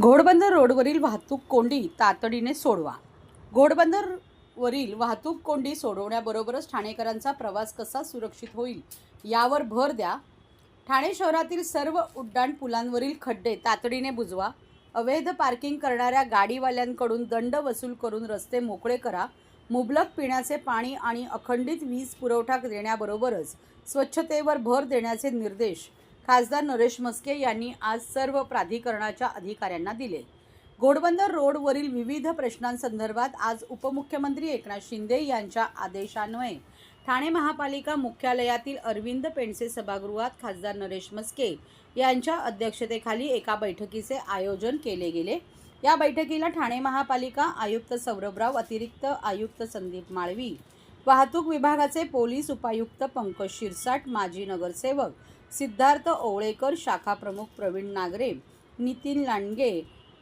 घोडबंदर रोडवरील वाहतूक कोंडी तातडीने सोडवा. घोडबंदरवरील वाहतूक कोंडी सोडवण्याबरोबरच ठाणेकरांचा प्रवास कसा सुरक्षित होईल यावर भर द्या. ठाणे शहरातील सर्व उड्डाण पुलांवरील खड्डे तातडीने बुजवा. अवैध पार्किंग करणाऱ्या गाडीवाल्यांकडून दंड वसूल करून रस्ते मोकळे करा. मुबलक पिण्याचे पाणी आणि अखंडित वीज पुरवठा देण्याबरोबरच स्वच्छतेवर भर देण्याचे निर्देश खासदार नरेश मस्के यांनी आज सर्व प्राधिकरणाच्या अधिकाऱ्यांना दिले. घोडबंदर रोडवरील विविध प्रश्नांसंदर्भात आज उपमुख्यमंत्री एकनाथ शिंदे यांच्या आदेशान्वये ठाणे महापालिका मुख्यालयातील अरविंद पेंडसे सभागृहात खासदार नरेश मस्के यांच्या अध्यक्षतेखाली एका बैठकीचे आयोजन केले गेले. या बैठकीला ठाणे महापालिका आयुक्त सौरभराव अतिरिक्त आयुक्त संदीप माळवी वाहतूक विभागाचे पोलीस उपायुक्त पंकज शिरसाट माजी नगरसेवक सिद्धार्थ ओवळेकर शाखा प्रमुख Pravin Nagare Nitin Landge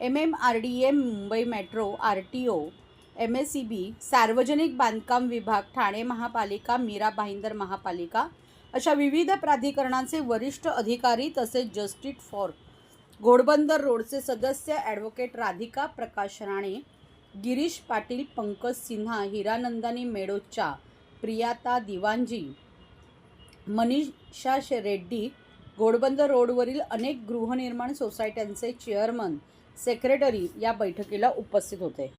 M M R D M Mumbai metro R T O M S C B सार्वजनिक बांधकाम विभाग ठाणे महापालिका मीरा भाईंदर महापालिका अशा विविध प्राधिकरणांचे वरिष्ठ अधिकारी तसेच जस्टिस फॉर घोडबंदर रोडचे सदस्य ॲडव्होकेट राधिका प्रकाश राणे गिरीश पाटील पंकज सिन्हा हिरानंदानी मेडोच्या प्रियाता दिवांजी मनीषा शे- रेड्डी घोडबंदर रोडवरील अनेक गृहनिर्माण सोसायट्यांचे चेअरमन सेक्रेटरी या बैठकीला उपस्थित होते.